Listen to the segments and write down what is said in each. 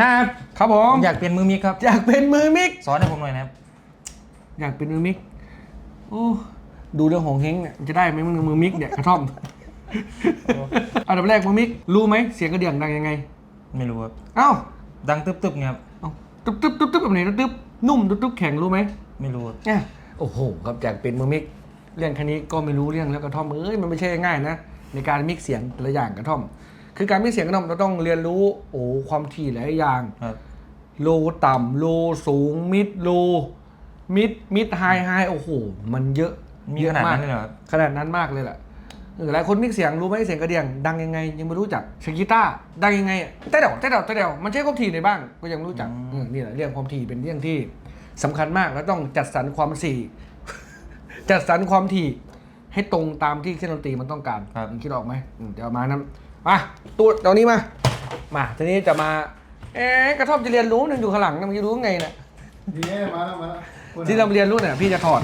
นะครับครับผผม มอยากเปลี่ยนมือมิกครับอยากเป็นมือมิก สอนให้ผมหน่อยนะครับอยากเป็นมือมิก โอ้ ดูเรื่องของเฮงเนี่ยจะได้ไหมมึงมือมิกเนี่ยกระท่อม อันดับแรกมือมิก รู้ไหมเสียงกระเดี่ยงดังยังไง ไม่รู้ครับเอ้าดังตึ๊บๆเนี่ยครับเอ้าตึ๊บตึ๊บตึ๊บตึ๊บแบบไหนตึ๊บนุ่มตึ๊บตึ๊บแข็งรู้ไหมไม่รู้ครับเนี่ยโอ้โหครับอยากเป็นมือมิก เรื่องแค่นี้ก็ไม่รู้เรื่องแล้วกระท่อมเอ้ยมันไม่ใช่ง่ายนะในการมิกเสียงแต่ละอย่างกระท่อม คือการมิกเสียงกระท่อมเราต้องเรียนรู้โอ้ความถี่หลายอย่างครับโลต่ำโลสูงมิดโลมิดมิดไฮไฮโอ้โหมันเยอะมีเยขอะนาดมานั้กนเลยเหรอครับ ขนาดนั้นมากเลยแหละเออหลายคนมิกเสียงรู้ไหมเสียงกระเดียง ดังยังไง ยังไม่รู้จักเสียงกีตาร์ดังยังไงเต้เดาเต้เดาเต้เดามันใช้ความถี่ในบ้างก็ยังไม่รู้จักเออนี่แหละเรื่องความถี่เป็นเรื่องที่สำคัญมากแล้วต้องจัดสรรความถี่ จัดสรรความถี่ให้ตรงตามที่เครื่องดนตรีมันต้องการครับ คิดออกไหมอืมเดี๋ยวมานั้น มาตัวเดี๋ยวนี้มา มา ทีนี้จะมา เอ๊ะกระท่อมจะเรียนรู้นึงอยู่ข้างหลังนะมันจะรู้ไงเนี่ยนี่มาแล้วมาแล้วที่เราเรียนรู้เนี่ยพี่จะถอด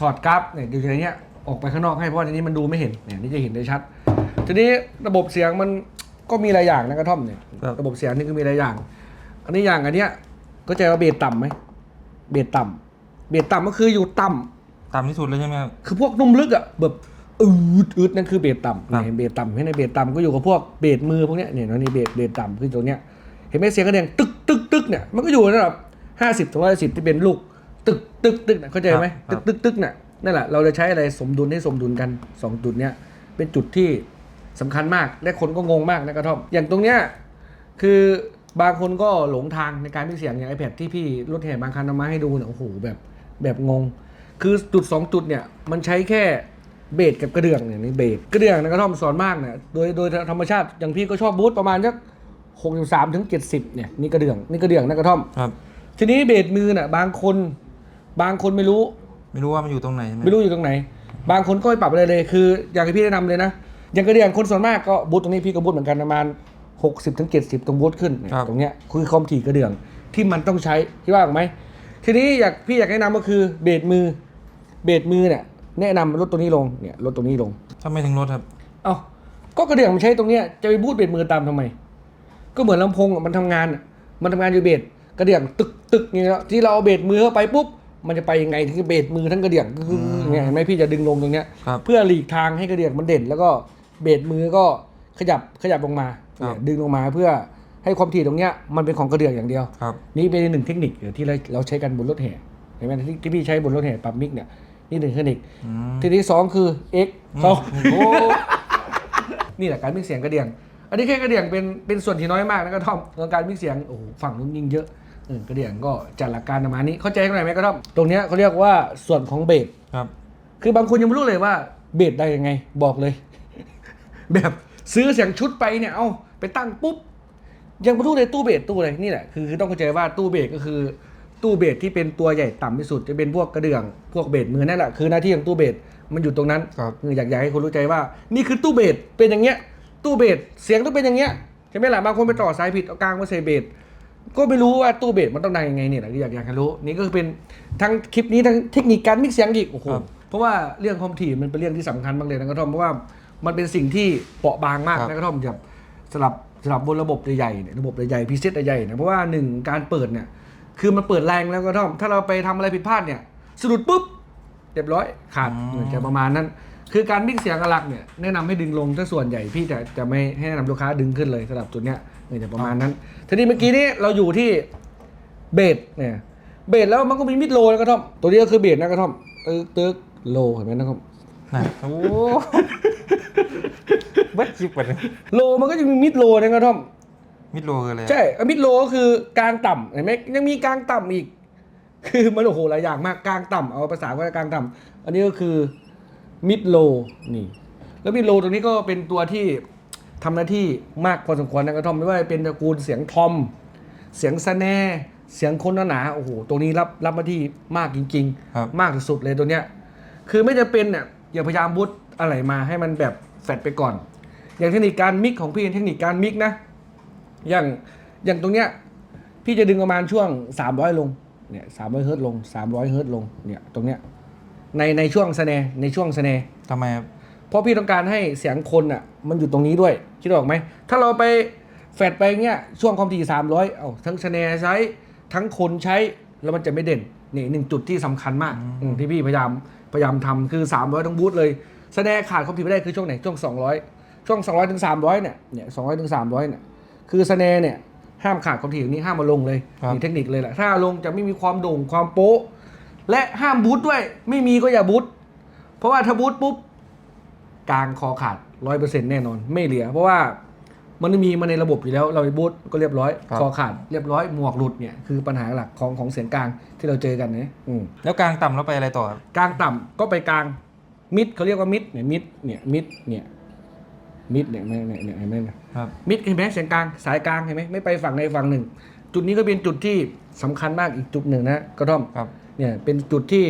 ถอดกราฟเนี่ยอยู่ในเนี้ยออกไปข้างนอกให้เพราะว่าในนี้มันดูไม่เห็นเนี่ยนี่จะเห็นได้ชัด ทีนี้ระบบเสียงมันก็มีหลายอย่างนะกระท่อมเนี่ยครับระบบเสียงนี่ก็มีหลายอย่าง อันนี้อย่างอันเนี้ยก็จะว่าเบสต่ำไหมเบสต่ำเบสต่ำก็คืออยู่ต่ำต่ำที่สุดเลยใช่ไหมครับคือพวกนุ่มลึกอะแบบ อืดอืดนั่นคือเบสต่ำครับเนี่ยเห็นเบสต่ำให้ในเบสต่ำก็อยู่กับพวกเบสมือพวกเนี้ยเนี่ยเนาะนี่เบสเบสต่ำคือตรงเนี้ยเห็นไหมเสียงกระเด้งตึกตึกตึกเนี่ยมันก็อยู่ในระดับห้าสิบถึงร้อยสิบที่เป็นลูก ตึกตึกตึกเนี่ยเข้าใจไหมตึกตึกตึกเนี่ยนั่นแหละเราจะใช้อะไรสมดุลให้สมดุลกันสองจุดเนี้ยเป็นจุดที่สำคัญมากและคนก็งงมากนะกระท่อมอย่างตรงเนี้ยคือบางคนก็หลงทางในการพิเสียงอย่างไอแพดที่พี่รถแห่บางคันเอามาให้ดูเนี่ยโอ้โหแบบแบบงง คือจุดสองจุดเนี่ยมันใช้แค่ เบสกับกระเดื่องเนี่ยนี่เบสกระเดื่องนะกระท่อมสอนมากเนี่ยโดยโดยธรรมชาติอย่างพี่ก็ชอบบูทประมาณสักหกสามถึงเจ็ดสิบเนี่ยนี่กระเดื่องนี่กระเดื่องนะกระท่อมครับ ทีนี้เบสมือน่ะบางคนบางคนไม่รู้ ไม่รู้ว่ามันอยู่ตรงไหนใช่ไหมไม่รู้อยู่ตรงไหน บางคนก็ไม่ปรับอะไรเลยคือ อย่างที่พี่แนะนำเลยนะอย่างกระเดียงคนส่วนมากก็บูทตรงนี้พี่ก็บูทเหมือนกันประมาณ60ถึง70ตรงบูทขึ้นเนี่ยตรงเนี้ยคือความถี่กระเดื่องที่มันต้องใช้ที่ว่าถูกไหมทีนี้อยากพี่อยากแนะนำก็คือเบสมือเบสมือเนี่ย แนะนำลดตัวนี้ลงเนี่ยลดตัวนี้ลง ทำไมถึงลดครับ เอ้าก็กระเดื่องมันใช้ตรงเนี้ยจะไปบูทเบสมือตามทำไม ก็เหมือนลำโพงอะมันทำงานอะมันทำงานอยู่เบสกระเดื่องตึกตึกอย่างเงี้ยที่เราเอาเบสมือเข้าไปปุ๊บมันจะไปยังไงถึงจะเบสมือทั้งกระเดื่องก็คืออย่างเงี้ยเห็นไหมพี่จะดึงลงตรงเนี้ยครับเพื่อหลีกทางให้กระเดื่องมันเด่น แล้วก็เบสมือก็ขยับขยับลงมาครับ เนี่ยดึงลงมาเพื่อให้ความถี่ตรงเนี้ยมันเป็นของกระเดื่องอย่างเดียว ครับ นี่เป็นหนึ่งเทคนิคที่เราเราใช้กันบนรถแห่เห็นไหมที่ที่พี่ใช้บนรถแห่ปรับมิกเนี่ย นี่หนึ่งเทคนิคอืมทีนี้สองคือ x สองโอ้นี่แหละการมิกเสียงกระเดียง อันนี้แค่กระเดียงเป็นเป็นส่วนที่น้อยมากนะกระท่อมส่วนการมิกเสียงโอ้โหฝั่งนู้นยิ่งเยอะเออกระเดียงก็จัดหลักการประมาณนี้เข้าใจกันหน่อยไหมกระท่อมตรงเนี้ยเขาเรียกว่าส่วนของเบสครับ คือบางคนยังไม่รู้เลยว่าเบสได้ยังไง บอกเลย แบบซื้อเสียงชุดไปเนี่ยเอาไปตั้งปุ๊บยังไม่รู้เลยตู้เบสตู้อะไรนี่แหละคือคือต้องเข้าใจว่าตู้เบสก็คือ ตู้เบสที่เป็นตัวใหญ่ต่ำที่สุดจะเป็นพวกกระเดื่องพวกเบสมือนั่นแหละคือหน้าที่ของตู้เบสมันอยู่ตรงนั้นครับเอออยากอยากให้คนรู้ใจว่า นี่คือตู้เบสเป็นอย่างเงี้ย ตู้เบสเสียงต้องเป็นอย่างเงี้ยใช่ไหมล่ะบางคนไปต่อสายผิดเอากลางมาใส่เบสก็ไม่รู้ว่าตู้เบสมันต้องดังยังไงเนี่ยแหละที่อยากอยากให้รู้นี่ก็คือเป็นทั้งคลิปนี้ทั้งเทคนิคการมิกเสียงอีกโอ้โหครับเพราะว่าเรื่องความถี่มันเป็นเรื่องที่สำคัญมากเลยนะกระท่อมเพราะว่ามันเป็นสิ่งที่เปราะบางมากครับ นะกระท่อมแบบสำหรับสำหรับบนระบบใหญ่ๆเนี่ยระบบใหญ่ๆพิเศษใหญ่ๆนะเพราะว่าหนึ่งการเปิดเนี่ย คือมันเปิดแรงแล้วก็ท่อม ถ้าเราไปทำอะไรผิดพลาดเนี่ยสะดุดปุ๊บเรียบร้อยขาดอืมเหมือนจะประมาณนั้น คือการมิกเสียงกับหลักเนี่ยแนะนำให้ดึงลงถ้าส่วนใหญ่พี่จะจะไม่ให้แนะนำลูกค้าดึงขึ้นเลยสำหรับจุดเนี้ยเนี่ยจะประมาณนั้นทีนี้เมื่อกี้นี้เราอยู่ที่เบสเนี่ยเบสแล้วมันก็มีมิดโลนะกระท่อม ตัวนี้ก็คือเบสนะกระท่อมตึกตึกโลเห็นไหมนะครับน่ะโอ้เบิดคลิปไปเลยโลมันก็จะมีมิดโลนะกระท่อม มิดโลคืออะไรใช่อะมิดโลก็คือกลางต่ำเห็นไหมยังมีกลางต่ำอีก คือมันโอ้โหหลายอย่างมากกลางต่ำเอาภาษาว่ากลางต่ำอันนี้ก็คือมิดโลนี่ แล้วมิดโลตรงนี้ก็เป็นตัวที่ทำหน้าที่มากพอสมควรนะกระท่อมไม่ว่าจะเป็นตระกูลเสียงทอม เสียงสแนร์เสียงคนหนาๆโอ้โหตรงนี้รับรับหน้าที่มากจริงครับๆมากสุดๆเลยตัวเนี้ย คือไม่จะเป็นเนี่ยอย่าพยายามบูตอะไรมาให้มันแบบแฟดไปก่อน อย่างเทคนิคการมิกของพี่เทคนิคการมิกนะ อย่างอย่างตรงเนี้ยพี่จะดึงประมาณช่วง 300 ลงเนี่ย300เฮิร์ตซ์ลง 300 เฮิร์ตซ์ลงเนี่ยตรงเนี้ยในในช่วงสแนร์ในช่วงสแนร์ทำไมครับเพราะพี่ต้องการให้เสียงคนอะมันอยู่ตรงนี้ด้วยคิดออกไหมถ้าเราไปแฟดไปเงี้ยช่วงความถี่300เอาทั้งชแนร์ใช้ทั้งคนใช้แล้วมันจะไม่เด่นนี่หนึ่งจุดที่สำคัญมากอืมที่พี่พยายามพยายามทำคือ300ทั้งบูธเลยแสดงขาดความถี่ไม่ได้คือช่วงไหนช่วง 200 ช่วง 200ถึง300เนี่ยเนี่ย200ถึง300เนี่ย คือสแนร์เนี่ยห้ามขาดความถี่ตรงนี้ห้ามมาลงเลยครับมีเทคนิคเลยแหละถ้าลงจะไม่มีความโด่งความโป๊ะ และห้ามบูทด้วย ไม่มีก็อย่าบูทเพราะว่าถ้าบูทปุ๊บกลางคอขาดร้อยเปอร์เซ็นต์แน่นอน ไม่เหลือ เพราะว่ามันมีมาในระบบอยู่แล้ว เราไปบูทก็เรียบร้อย ครับ คอขาดเรียบร้อยหมวกหลุดเนี่ยคือปัญหาหลักของของเสียงกลางที่เราเจอกันนะอืม แล้วกลางต่ำแล้วไปอะไรต่อครับ กลางต่ำก็ไปกลางมิดเขาเรียกว่ามิดเนี่ยมิดเนี่ยมิดเนี่ย มิดเนี่ยเนี่ยเนี่ยเนี่ยเห็นไหมเนี่ยครับ มิดเห็นไหมเสียงกลางสายกลางเห็นไหมไม่ไปฝั่งใดฝั่งหนึ่ง จุดนี้ก็เป็นจุดที่สำคัญมากอีกจุดหนึ่งนะกระท่อมครับ เนี่ยเป็นจุดที่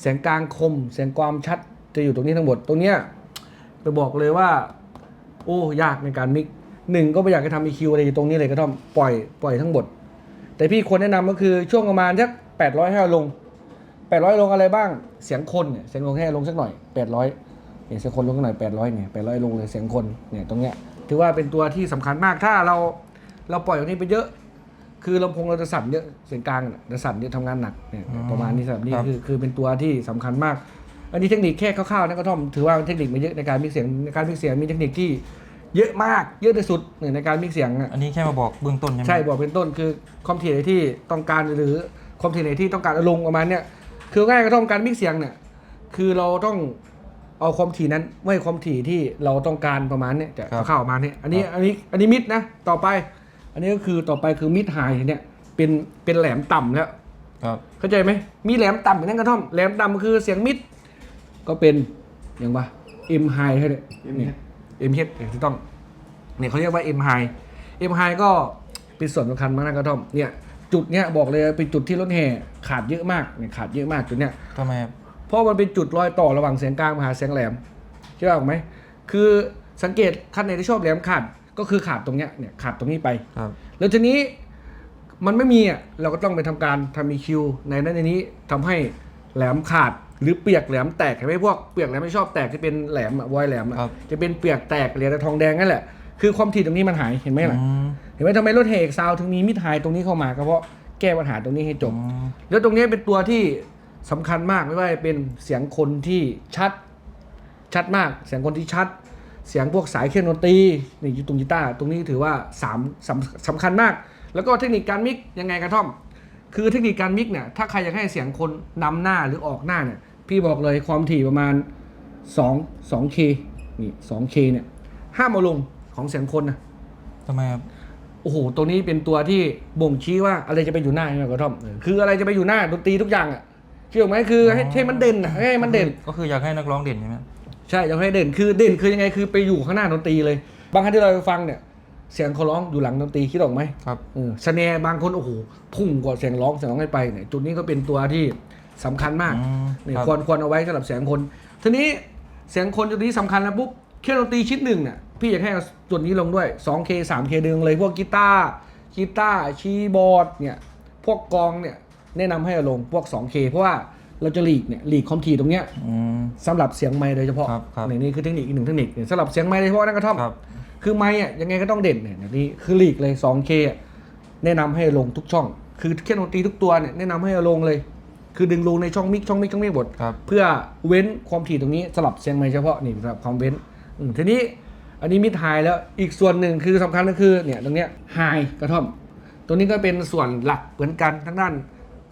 แสงกลางคมแสงความชัดจะอยู่ตรงนี้ทั้งหมดตรงเนี้ยไปบอกเลยว่า โอ้ยากในการมิกหนึ่งก็ไม่อยากจะทำ EQ อะไรอยู่ตรงนี้เลยก็ต้องปล่อยปล่อยทั้งหมด แต่พี่ควรแนะนำก็คือช่วงประมาณสักแปดร้อยให้เอาลงแปดร้อยลงอะไรบ้างเสียงคนเนี่ยเสียงลงให้ลงสักหน่อยแปดร้อย เนี่ยเสียงคนลงสักหน่อยแปดร้อยเนี่ยแปดร้อยลงเลยเสียงคนเนี่ยตรงเนี้ยถือว่าเป็นตัวที่สำคัญมากถ้าเราเราปล่อยตรงนี้ไปเยอะ คือลำโพงเราจะสั่นเยอะเสียงกลางน่ะจะสั่นเยอะทำงานหนักเนี่ยอืมประมาณนี้สำหรับนี่ครับคือคือเป็นตัวที่สำคัญมาก อันนี้เทคนิคแค่คร่าวๆนะก็ท่อมถือว่าเป็นเทคนิคไม่เยอะในการมิกเสียงในการมิกเสียงมีเทคนิคที่เยอะมากเยอะที่สุดในการมิกเสียงอะอันนี้แค่มาบอกเบื้องต้นใช่ไหมใช่บอกเป็นต้นคือความถี่ไหนที่ต้องการหรือความถี่ไหนที่ต้องการเอาลงประมาณเนี้ยคือง่ายก็ต้องการมิกเสียงเนี่ยคือเราต้อง เอาความถี่นั้นไว้ความถี่ที่เราต้องการประมาณเนี้ยจะเข้าประมาณเนี้ยอันนี้อันนี้อันนี้มิดนะต่อไป อันนี้ก็คือต่อไปคือมิดไฮเนี่ยเป็นเป็นแหลมต่ำแล้ว ครับ เข้าใจไหมมีแหลมต่ำอย่างนั้นกระท่อม แหลมต่ำคือเสียงมิด ก็เป็นอย่างว่า M high ให้เลยเนี่ย M h ถูกต้องเนี่ยเขาเรียกว่า M high M high ก็เป็นส่วนสำคัญมากนะกระท่อมเนี่ยจุดเนี้ยบอกเลยเป็นจุดที่รถแห่ขาดเยอะมากเนี่ยขาดเยอะมากจุดเนี้ยทำไมครับ เพราะมันเป็นจุดรอยต่อระหว่างเสียงกลางมาหาเสียงแหลมใช่ไหมคือสังเกตคันไหนที่ชอบแหลมขาดก็คือขาดตรงเนี้ยเนี่ยขาดตรงนี้ไปครับ แล้วทีนี้มันไม่มีอะเราก็ต้องไปทำการทำ EQ ในนั้นในนี้ทำให้แหลมขาดหรือเปียกแหลมแตกเห็นไหมพวกเปียกแหลมไม่ชอบแตกที่เป็นแหลมอะวอยแหลมอะครับจะเป็นเปียกแตกเหรียญทองแดงนั่นแหละคือความถี่ตรงนี้มันหายเห็นไหมล่ะอืมเห็นไหมทำไมรถเฮกซาวถึงมีมิดไฮตรงนี้เข้ามาก็เพราะแก้ปัญหาตรงนี้ให้จบอืมแล้วตรงนี้เป็นตัวที่ สำคัญมากไม่ว่าจะเป็นเสียงคนที่ชัดชัดมาก เสียงคนที่ชัด เสียงพวกสายเครื่องดนตรีนี่อยู่ตรงกีตาร์ตรงนี้ถือว่าสามสำสำคัญมาก แล้วก็เทคนิคการมิกยังไงกระท่อม คือเทคนิคการมิกเนี่ยถ้าใครอยากให้เสียงคนนำหน้าหรือออกหน้าเนี่ยพี่บอกเลยความถี่ประมาณ 2 2K นี่ 2K เนี่ยห้ามเอาลงของเสียงคนนะทำไมครับโอ้โห ตัวนี้เป็นตัวที่บ่งชี้ว่าอะไรจะไปอยู่หน้าใช่ไหมกระท่อมเออคืออะไรจะไปอยู่หน้าดนตรีทุกอย่างอะเชื่อไหมคือให้ให้มันเด่นอะให้มันเด่น ก็คืออยากให้นักร้องเด่นใช่ไหมใช่อยากให้เด่นคือเด่นคือยังไงคือไปอยู่ข้างหน้าดนตรีเลย บางครั้งที่เราไปฟังเนี่ย เสียงเขาร้องอยู่หลังดนตรีคิดออกไหมครับเออสแนร์บางคนโอ้โหพุ่งกว่าเสียงร้องเสียงร้องให้ไปเนี่ยจุดนี้ก็เป็นตัวที่สำคัญมากอืมเนี่ยครับควรควรเอาไว้สำหรับเสียงคน ทีนี้เสียงคนจุดนี้สำคัญแล้วปุ๊บเครื่องดนตรีชิ้นหนึ่งเนี่ยพี่อยากให้เอาจุดนี้ลงด้วย 2K 3K ดึงเลยพวกกีตาร์กีตาร์คีย์บอร์ดเนี่ยพวกกลองเนี่ย แนะนำให้เอาลงพวก 2K เพราะว่าเราจะหลีกเนี่ยหลีกความถี่ตรงเนี้ยอืม สำหรับเสียงไม้โดยเฉพาะครับครับนี่นี่คือเทคนิคอีกหนึ่งเทคนิคเนี่ยสำหรับเสียงไม้โดยเฉพาะนั่นกระท่อมครับ คือไม้อะยังไงก็ต้องเด่นเนี่ยนี่คือหลีกเลย 2K อะแนะนำให้ลงทุกช่อง คือเครื่องดนตรีทุกตัวเนี่ยแนะนำให้เอาลงเลย คือดึงลงในช่องมิกช่องมิกช่องมิกหมด ครับ เพื่อเว้นความถี่ตรงนี้สลับเสียงไม้เฉพาะนี่สำหรับความเว้นอืมทีนี้อันนี้มิดไฮแล้วอีกส่วนหนึ่งคือสำคัญก็คือเนี่ยตรงเนี้ยไฮกระท่อมตรงนี้ก็เป็นส่วนหลักเหมือนกันทั้งด้าน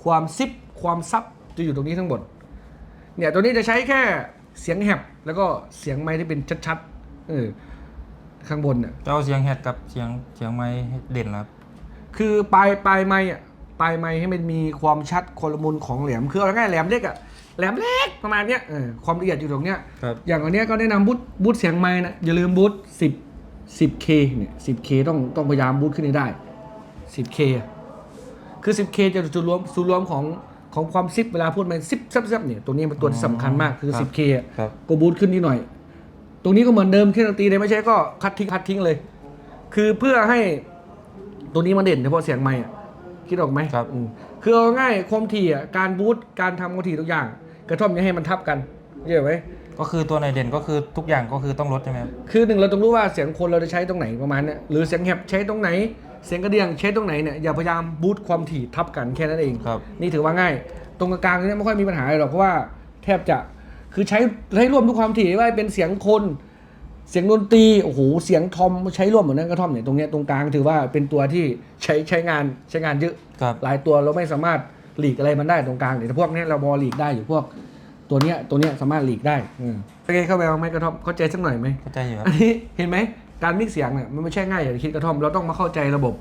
ความซิปความซับจะอยู่ตรงนี้ทั้งหมด เนี่ยตัวนี้จะใช้แค่เสียงแหบแล้วก็เสียงไม้ที่เป็นชัดๆเออข้างบนเนี่ยจะเอาเสียงแฮดกับเสียงเสียงไม้ให้เด่นเหรอครับ คือปลายปลายไม้อะปลายไม้ให้มันมีความชัดคนละมุนของแหลมคือเอาง่ายๆแหลมเล็กอะแหลมเล็กประมาณเนี้ยเออความละเอียดอยู่ตรงเนี้ย ครับ อย่างอันเนี้ยก็แนะนำบูทบูทเสียงไม้นะอย่าลืมบูท10 10k เนี่ย 10k ต้องต้องพยายามบูทขึ้นให้ได้ 10k อะ คือ 10k จะจุดรวมสูตรรวมของของความซิปเวลาพูดมันซิปซับซับเนี่ยตัวนี้เป็นตัวที่สำคัญมากคือครับ 10k อะครับก็บูทขึ้นนิดหน่อย ตรงนี้ก็เหมือนเดิมเครื่องดนตรีเลยไม่ใช่ก็คัดทิ้งคัดทิ้งเลย คือเพื่อให้ตัวนี้มันเด่นเฉพาะเสียงไม้อะคิดออกไหมครับอืมคือเอาง่ายความถี่อะการบูทการทำความถี่ทุกอย่าง กระท่อมอย่าให้มันทับกันเข้าใจไหม ก็คือตัวไหนเด่นก็คือทุกอย่างก็คือต้องลดใช่ไหมครับ คือหนึ่งเราต้องรู้ว่าเสียงคนเราจะใช้ตรงไหนประมาณเนี้ยหรือเสียงแหบใช้ตรงไหน เสียงกระเดียงใช้ตรงไหนเนี่ยอย่าพยายามบูตความถี่ทับกันแค่นั้นเองครับ นี่ถือว่าง่าย ตรงกลางๆเนี่ยไม่ค่อยมีปัญหาอะไรหรอกเพราะว่าแทบจะคือใช้ให้ร่วมทุกความถี่ว่าเป็นเสียงคนเสียงดนตรีโอ้โหเสียงทอมใช้ร่วมเหมือนนั้นกระท่อมเนี่ยตรงเนี้ยตรงกลางถือว่าเป็นตัวที่ใช้ใช้งานใช้งานเยอะครับหลายตัวเราไม่สามารถหลีกอะไรมันได้ตรงกลางแต่พวกเนี้ยเราบอหลีกได้อยู่พวกตัวเนี้ยตัวเนี้ยสามารถหลีกได้อืมโอเคเข้าไปเอาไหมกระท่อมเข้าใจสักหน่อยไหมเข้าใจอยู่ครับอันนี้เห็นไหม การมิกเสียงเนี่ยมันไม่ใช่ง่ายอย่างที่คิดกระท่อม เราต้องมาเข้าใจระบบ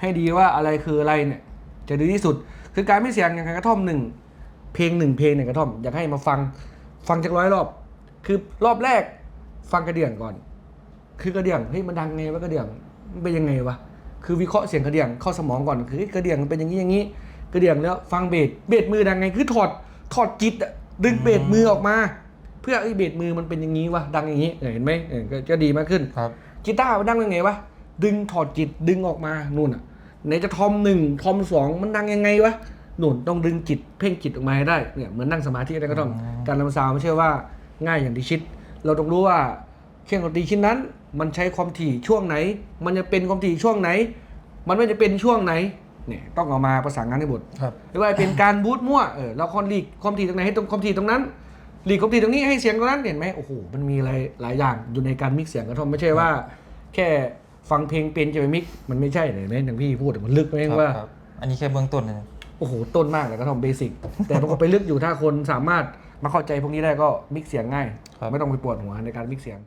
ให้ดีว่าอะไรคืออะไรเนี่ยจะดีที่สุด คือการมิกเสียงอย่างกระท่อมหนึ่งเพลงหนึ่งเพลงเนี่ยกระท่อมอยากให้มาฟังฟังจากร้อยรอบ คือรอบแรกฟังกระเดื่องก่อน คือกระเดื่องเฮ้ยมันดังไงวะกระเดื่องมันเป็นยังไงวะคือวิเคราะห์เสียงกระเดื่องเข้าสมองก่อนคือกระเดื่องมันเป็นอย่างนี้อย่างนี้กระเดื่องแล้วฟังเบสเบสมือดังไงคือถอดถอดจิตดึงเบสมือออกมา เพื่อไอ้เบสมือมันเป็นอย่างนี้วะดังอย่างนี้เห็นไหมก็ก็ดีมากขึ้นครับ กีตาร์มันดังยังไงวะดึงถอดจิตดึงออกมานู่นอะไหนจะทอมหนึ่งทอมสองมันดังยังไงวะนู่นต้องดึงจิตเพ่งจิตออกมาให้ได้เนี่ยเหมือนนั่งสมาธิอะไรก็ต้องอืมการทำซาวด์ไม่ใช่ว่าง่ายอย่างที่คิด เราต้องรู้ว่าเครื่องดนตรีชิ้นนั้น มันใช้ความถี่ช่วงไหน มันจะเป็นความถี่ช่วงไหน มันไม่จะเป็นช่วงไหนเนี่ยต้องเอามาประสานงานให้หมดครับไม่ว่าเป็นการบูทมั่วเออเราคอนลีกความถี่ตรงไหนให้ตรงความถี่ตรงนั้น ลีกความถี่ตรงนี้ให้เสียงตรงนั้นเห็นไหมโอ้โหมันมีอะไรหลายอย่างอยู่ในการมิกซ์เสียงกระท่อมไม่ใช่ว่า แค่ฟังเพลงเป็นจะไปมิกซ์มันไม่ใช่เลยไหมอย่างพี่พูดมันลึกไหมครับว่า ครับอันนี้แค่เบื้องต้นนะ โอ้โหต้นมากเลยกระท่อมเบสิก แต่พอไปลึกอยู่ถ้าคนสามารถมาเข้าใจพวกนี้ได้ก็มิกซ์เสียงง่าย ครับ ไม่ต้องไปปวดหัวในการมิกซ์เสียง